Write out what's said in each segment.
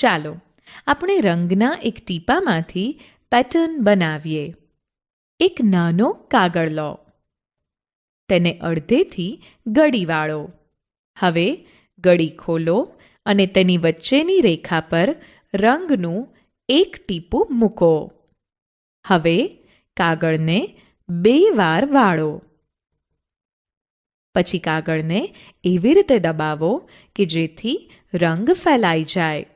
ચાલો આપણે રંગના એક ટીપામાંથી પેટર્ન બનાવીએ. એક નાનો કાગળ લો. તેને અડધેથી ગળી વાળો. હવે ગળી ખોલો અને તેની વચ્ચેની રેખા પર રંગનું એક ટીપું મૂકો. હવે કાગળને બે વાર વાળો. પછી કાગળને એવી રીતે દબાવો કે જેથી રંગ ફેલાઈ જાય.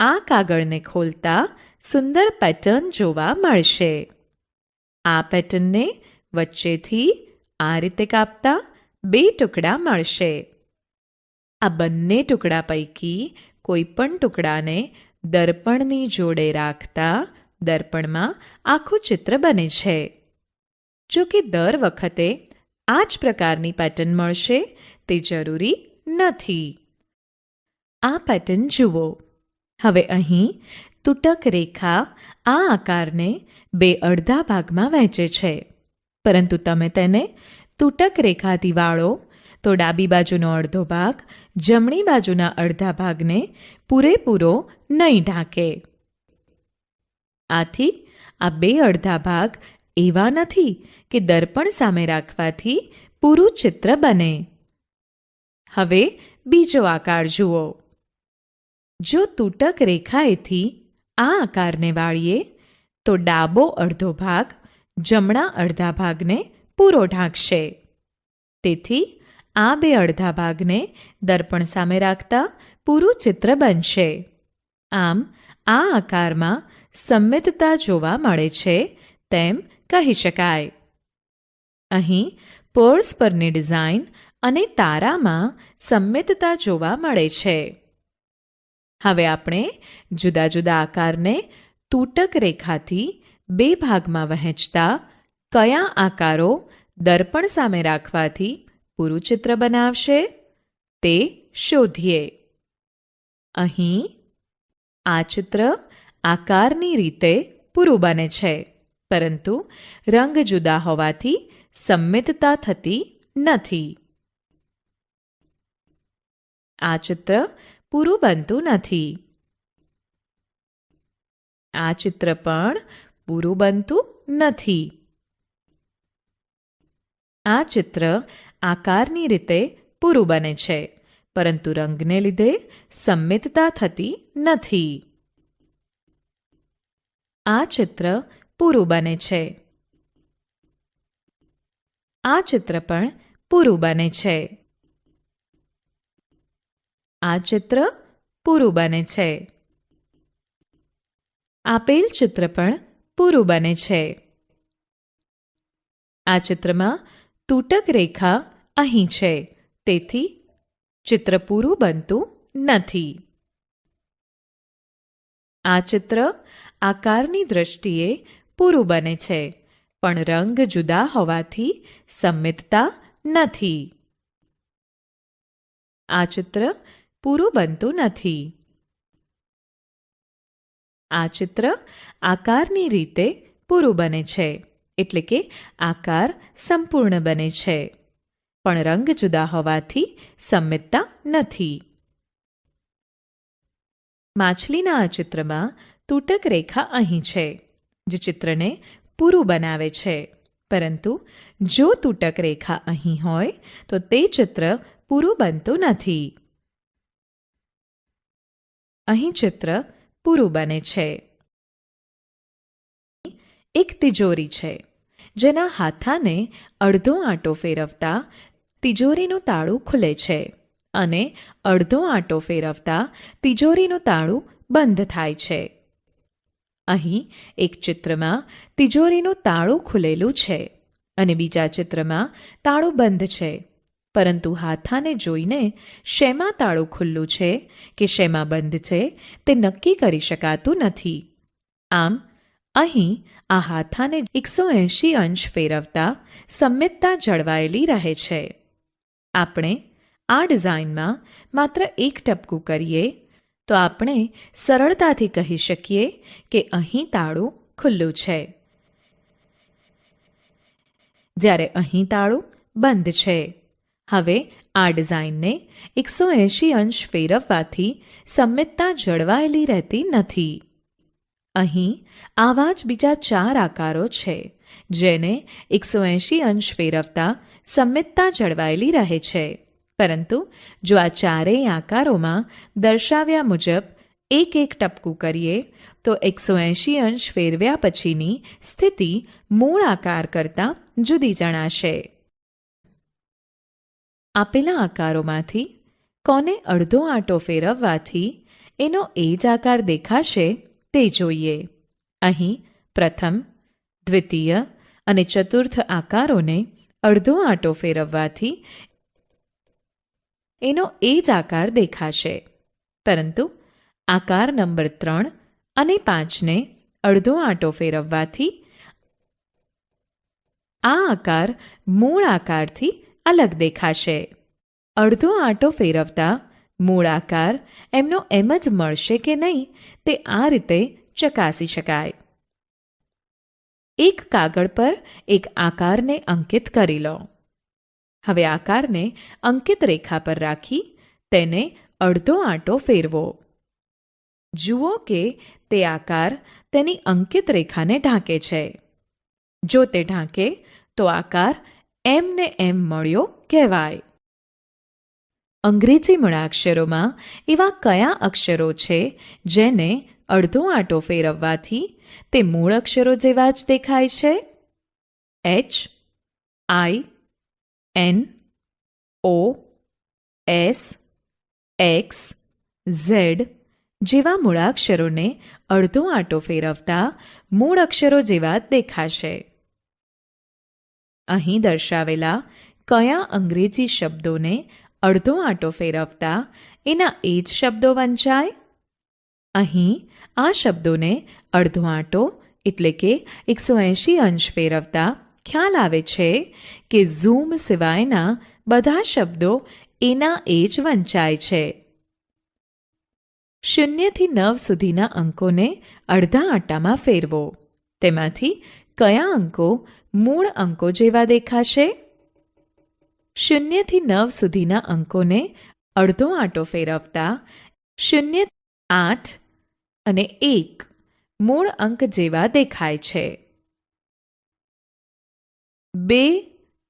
આ કાગળને ખોલતા સુંદર પેટર્ન જોવા મળશે. આ પેટર્નને વચ્ચેથી આ રીતે કાપતા બે ટુકડા મળશે. આ બંને ટુકડા પૈકી કોઈ પણ ટુકડાને દર્પણની જોડે રાખતા દર્પણમાં આખું ચિત્ર બને છે. જો કે દર વખતે આ જ પ્રકારની પેટર્ન મળશે તે જરૂરી નથી. આ પેટર્ન જુઓ. હવે અહીં તૂટક રેખા આ આકારને બે અડધા ભાગમાં વહેંચે છે. પરંતુ તમે તેને તૂટક રેખાથી વાળો, તો ડાબી બાજુનો અડધો ભાગ જમણી બાજુના અડધા ભાગને પૂરેપૂરો નહીં ઢાંકે. આથી આ બે અડધા ભાગ એવા નથી કે દર્પણ સામે રાખવાથી પૂરું ચિત્ર બને. હવે બીજો આકાર જુઓ. જો તૂટક રેખાએથી આ આકારને વાળીએ, તો ડાબો અડધો ભાગ જમણા અડધા ભાગને પૂરો ઢાંકશે. તેથી આ બે અડધા ભાગને દર્પણ સામે રાખતા પૂરું ચિત્ર બનશે. આમ, આ આકારમાં સંમિતતા જોવા મળે છે તેમ કહી શકાય. અહીં પર્સ પરની ડિઝાઇન અને તારામાં સંમિતતા જોવા મળે છે. હવે આપણે જુદા જુદા આકારને તૂટક રેખાથી બે ભાગમાં વહેંચતા કયા આકારો દર્પણ સામે રાખવાથી પૂરું ચિત્ર બનાવશે તે શોધીએ. અહીં આ ચિત્ર આકારની રીતે પૂરું બને છે, પરંતુ રંગ જુદા હોવાથી સંમિતતા થતી નથી. આ ચિત્ર પૂરું બનતું નથી. આ ચિત્ર પણ પૂરું બનતું નથી. આ ચિત્ર આકારની રીતે પૂરું બને છે, પરંતુ રંગને લીધે સંમિતતા થતી નથી. આ ચિત્ર પૂરું બને છે. આ ચિત્ર પણ પૂરું બને છે. આ ચિત્ર પૂરું બને છે. આપેલ ચિત્ર પણ પૂરું બને છે. આ ચિત્રમાં તૂટક રેખા અહીં છે. તેથી ચિત્ર પૂરું બનતું નથી. આ ચિત્ર આકારની દ્રષ્ટિએ પૂરું બને છે, પણ રંગ જુદા હોવાથી સંમિતતા નથી. આ ચિત્ર પૂરું બનતું નથી. આ ચિત્ર આકારની રીતે પૂરું બને છે, એટલે કે આકાર સંપૂર્ણ બને છે. પણ રંગ જુદા હોવાથી સંમિતતા નથી. માછલીના આ ચિત્રમાં તૂટક રેખા અહીં છે, જે ચિત્રને પૂરું બનાવે છે. પરંતુ જો તૂટક રેખા અહીં હોય, તો તે ચિત્ર પૂરું બનતું નથી. અહીં ચિત્ર પૂરું બને છે. એક તિજોરી છે, જેના હાથાને અડધો આંટો ફેરવતા તિજોરીનું તાળું ખુલે છે અને અડધો આંટો ફેરવતા તિજોરીનું તાળું બંધ થાય છે. અહીં એક ચિત્રમાં તિજોરીનું તાળું ખુલેલું છે અને બીજા ચિત્રમાં તાળું બંધ છે. પરંતુ હાથાને જોઈને શેમાં તાળું ખુલ્લું છે કે શેમાં બંધ છે તે નક્કી કરી શકાતું નથી. આમ, અહીં આ હાથાને એકસો એંશી અંશ ફેરવતા સંમિતતા જળવાયેલી રહે છે. આપણે આ ડિઝાઇનમાં માત્ર એક ટપકું કરીએ, તો આપણે સરળતાથી કહી શકીએ કે અહીં તાળું ખુલ્લું છે. જ્યારે અહીં તાળું બંધ છે હવે આ ડિઝાઇનને એકસો એંશી અંશ ફેરવવાથી સંમિતતા જળવાયેલી રહેતી નથી. અહીં આવા જ બીજા ચાર આકારો છે, જેને એકસો એંશી અંશ ફેરવતા સંમિતતા જળવાયેલી રહે છે. પરંતુ જો આ ચારેય આકારોમાં દર્શાવ્યા મુજબ એક એક ટપકું કરીએ, તો એકસો એંશી અંશ ફેરવ્યા પછીની સ્થિતિ મૂળ આકાર કરતાં જુદી જણાશે. આપેલા આકારોમાંથી કોને અડધો આંટો ફેરવવાથી એનો એ જ આકાર દેખાશે તે જોઈએ. અહીં પ્રથમ, દ્વિતીય અને ચતુર્થ આકારોને અડધો આંટો ફેરવવાથી એનો એ જ આકાર દેખાશે. પરંતુ આકાર નંબર ત્રણ અને પાંચને અડધો આંટો ફેરવવાથી આ આકાર મૂળ આકારથી અલગ દેખાશે. અડધો આંટો ફેરવતા મૂળ આકાર એમનો એમ જ મળશે કે નહીં તે આ રીતે ચકાસી શકાય. એક કાગળ પર એક આકારને અંકિત કરી લો. હવે આકારને અંકિત રેખા પર રાખી તેને અડધો આંટો ફેરવો. જુઓ કે તે આકાર તેની અંકિત રેખાને ઢાંકે છે. જો તે ઢાંકે તો આકાર એમ ને એમ મળ્યો, કહેવાય. અંગ્રેજી મૂળાક્ષરોમાં એવા કયા અક્ષરો છે જેને અડધો આંટો ફેરવવાથી તે મૂળ અક્ષરો જેવા જ દેખાય છે? H I N O S X Z જેવા મૂળાક્ષરોને અડધો આંટો ફેરવતા મૂળ અક્ષરો જેવા દેખાશે. અહીં દર્શાવેલા કયા અંગ્રેજી શબ્દોને અડધો આંટો ફેરવતા એના એ જ શબ્દો વંચાય? અહીં આ શબ્દોને અડધો આંટો એટલે કે એકસો એંશી અંશ ફેરવતા ખ્યાલ આવે છે કે ઝૂમ સિવાયના બધા શબ્દો એના એ જ વંચાય છે. શૂન્યથી નવ સુધીના અંકોને અડધા આંટામાં ફેરવો. તેમાંથી કયા અંકો મૂળ અંકો જેવા દેખાશે? શૂન્યથી નવ સુધીના અંકોને અડધો આંટો ફેરવતા શૂન્ય, આઠ અને એક મૂળ અંક જેવા દેખાય છે. બે,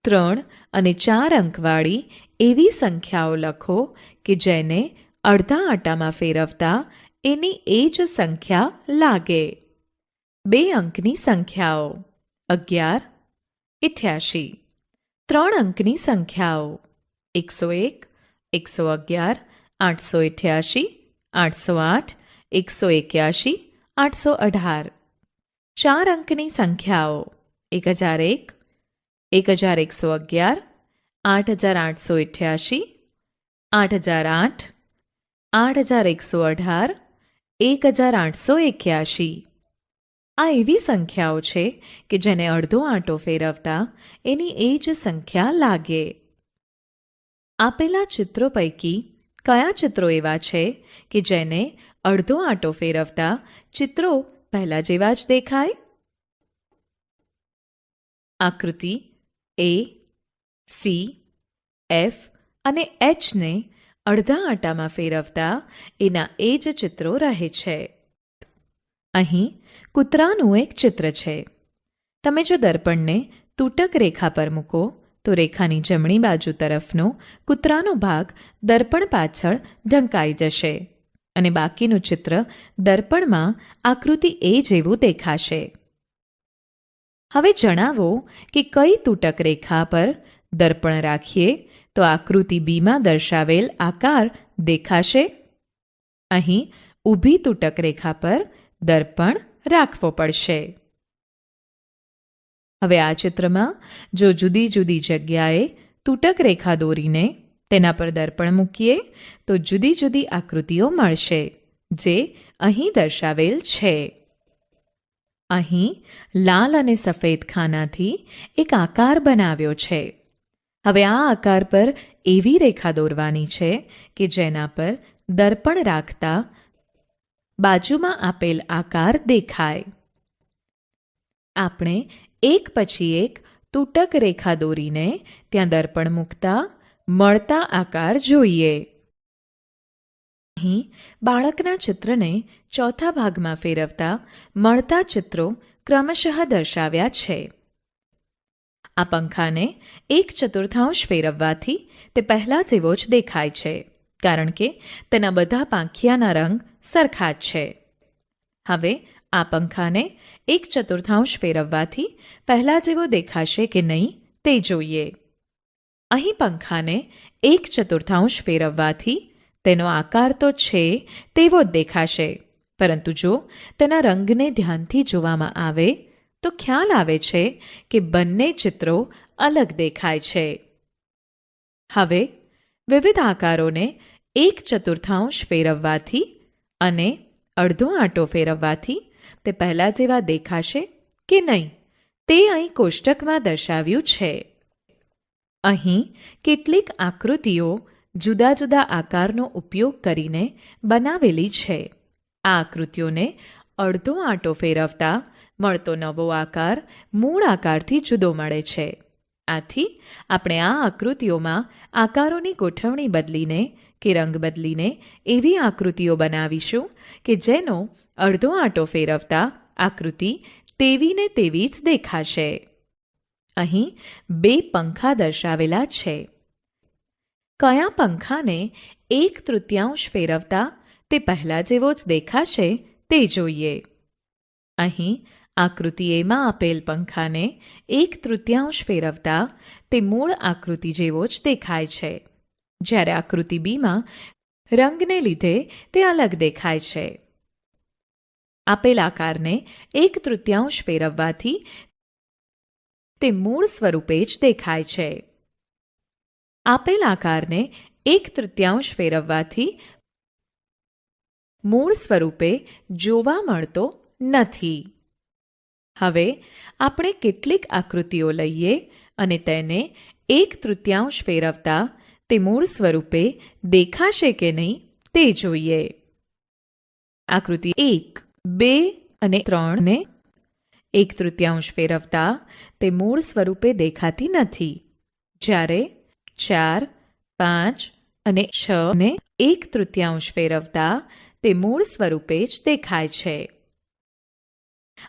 ત્રણ અને ચાર અંકવાળી એવી સંખ્યાઓ લખો કે જેને અડધા આંટામાં ફેરવતા એની એ જ સંખ્યા લાગે. બે અંકની સંખ્યાઓ, અગિયાર ઇઠ્યાસી ત્રણ અંકની સંખ્યાઓ, એકસો એક, એકસો અગિયાર, આઠસો ઇઠ્યાસી આઠસો આઠ, એકસો એક્યાસી આઠસો અઢાર. ચાર અંકની સંખ્યાઓ, એક હજાર એક એક હજાર એકસો અગિયાર, આઠ હજાર આઠસો ઇઠ્યાસી આઠ હજાર આઠ આઠ હજાર એકસો અઢાર, એક હજાર આઠસો એક્યાસી આ એવી સંખ્યાઓ છે કે જેને અડધો આંટો ફેરવતા એની એ જ સંખ્યા લાગે. આપેલા ચિત્રો પૈકી કયા ચિત્રો એવા છે કે જેને અડધો આંટો ફેરવતા ચિત્રો પહેલા જેવા જ દેખાય? આકૃતિ એ, સી, એફ અને એચને અડધા આંટામાં ફેરવતા એના એ જ ચિત્રો રહે છે. અહીં કૂતરાનું એક ચિત્ર છે. તમે જો દર્પણને તૂટક રેખા પર મૂકો, તો રેખાની જમણી બાજુ તરફનો કૂતરાનો ભાગ દર્પણ પાછળ ઢંકાઈ જશે અને બાકીનું ચિત્ર દર્પણમાં આકૃતિ એ જેવું દેખાશે. હવે જણાવો કે કઈ તૂટક રેખા પર દર્પણ રાખીએ, તો આકૃતિ બીમાં દર્શાવેલ આકાર દેખાશે. અહીં ઊભી તૂટક રેખા પર દર્પણ રાખવો પડશે. હવે આ ચિત્રમાં જો જુદી જુદી જગ્યાએ તૂટક રેખા દોરીને તેના પર દર્પણ મૂકીએ, તો જુદી જુદી આકૃતિઓ મળશે, જે અહીં દર્શાવેલ છે. અહીં લાલ અને સફેદ ખાનાથી એક આકાર બનાવ્યો છે. હવે આ આકાર પર એવી રેખા દોરવાની છે કે જેના પર દર્પણ રાખતા બાજુમાં આપેલ આકાર દેખાય. આપણે એક પછી એક તૂટક રેખા દોરીને ત્યાં દર્પણ મૂકતા, મળતા આકાર જોઈએ. અહીં બાળકના ચિત્રને ચોથા ભાગમાં ફેરવતા મળતા ચિત્રો ક્રમશઃ દર્શાવ્યા છે. આ પંખાને એક ચતુર્થાંશ ફેરવવાથી તે પહેલા જેવો જ દેખાય છે. કારણ કે તેના બધા પાંખિયાના રંગ સરખા જ છે. હવે આ પંખાને એક ચતુર્થાંશ ફેરવવાથી પહેલા જેવો દેખાશે કે નહીં તે જોઈએ. અહીં પંખાને એક ચતુર્થાંશ ફેરવવાથી તેનો આકાર તો છે તેવો જ દેખાશે. પરંતુ જો તેના રંગને ધ્યાનથી જોવામાં આવે, તો ખ્યાલ આવે છે કે બંને ચિત્રો અલગ દેખાય છે. હવે વિવિધ આકારોને એક ચતુર્થાંશ ફેરવવાથી અને અડધો આંટો ફેરવવાથી તે પહેલાં જેવા દેખાશે કે નહીં, તે અહીં કોષ્ટકમાં દર્શાવ્યું છે. અહીં કેટલીક આકૃતિઓ જુદા જુદા આકારનો ઉપયોગ કરીને બનાવેલી છે. આ આકૃતિઓને અડધો આંટો ફેરવતા મળતો નવો આકાર મૂળ આકારથી જુદો મળે છે. આથી આપણે આ આકૃતિઓમાં આકારોની ગોઠવણી બદલીને કે રંગ બદલીને એવી આકૃતિઓ બનાવીશું કે જેનો અડધો આંટો ફેરવતા આકૃતિ તેવી ને તેવી જ દેખાશે. અહીં બે પંખા દર્શાવેલા છે. કયા પંખાને એક તૃતીયાંશ ફેરવતા તે પહેલા જેવો જ દેખાશે તે જોઈએ. અહીં આકૃતિ એમાં આપેલ પંખાને એક તૃતીયાંશ ફેરવતા તે મૂળ આકૃતિ જેવો જ દેખાય છે. જ્યારે આકૃતિ બીમાં રંગને લીધે તે અલગ દેખાય છે. આપેલ આકારને એક તૃતીયાંશ ફેરવવાથી તે મૂળ સ્વરૂપે જ દેખાય છે. આપેલ આકારને એક તૃતીયાંશ ફેરવવાથી મૂળ સ્વરૂપે જોવા મળતો નથી. હવે આપણે કેટલીક આકૃતિઓ લઈએ અને તેને એક તૃતીયાંશ ફેરવતા તે મૂળ સ્વરૂપે દેખાશે કે નહીં તે જોઈએ. આકૃતિ એક, બે અને ત્રણને એક તૃતીયાંશ ફેરવતા તે મૂળ સ્વરૂપે દેખાતી નથી. જ્યારે ચાર, પાંચ અને છ ને એક તૃતીયાંશ ફેરવતા તે મૂળ સ્વરૂપે જ દેખાય છે.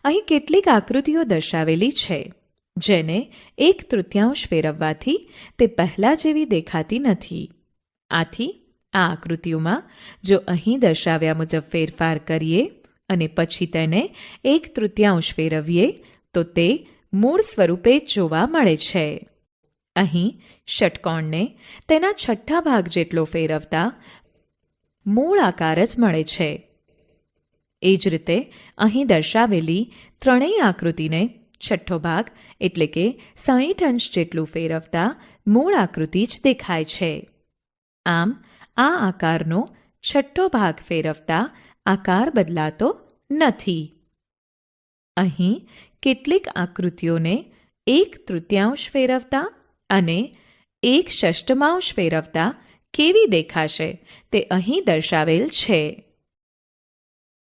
અહીં કેટલીક આકૃતિઓ દર્શાવેલી છે. જેને એક તૃતીયાંશ ફેરવવાથી તે પહેલા જેવી દેખાતી નથી. આથી આ આકૃતિઓમાં જો અહીં દર્શાવ્યા મુજબ ફેરફાર કરીએ અને પછી તેને એક તૃતીયાંશ ફેરવીએ, તો તે મૂળ સ્વરૂપે જોવા મળે છે. અહીં ષટકોણને તેના છઠ્ઠા ભાગ જેટલો ફેરવતા મૂળ આકાર જ મળે છે. એ જ રીતે અહીં દર્શાવેલી ત્રણેય આકૃતિને છઠ્ઠો ભાગ, એટલે કે સાહીઠ અંશ જેટલું ફેરવતા મૂળ આકૃતિ જ દેખાય છે. આમ, આ આકારનો છઠ્ઠો ભાગ ફેરવતા આકાર બદલાતો નથી. અહીં કેટલીક આકૃતિઓને એક તૃતીયાંશ ફેરવતા અને એક ષષ્ટમાંશ ફેરવતા કેવી દેખાશે તે અહીં દર્શાવેલ છે.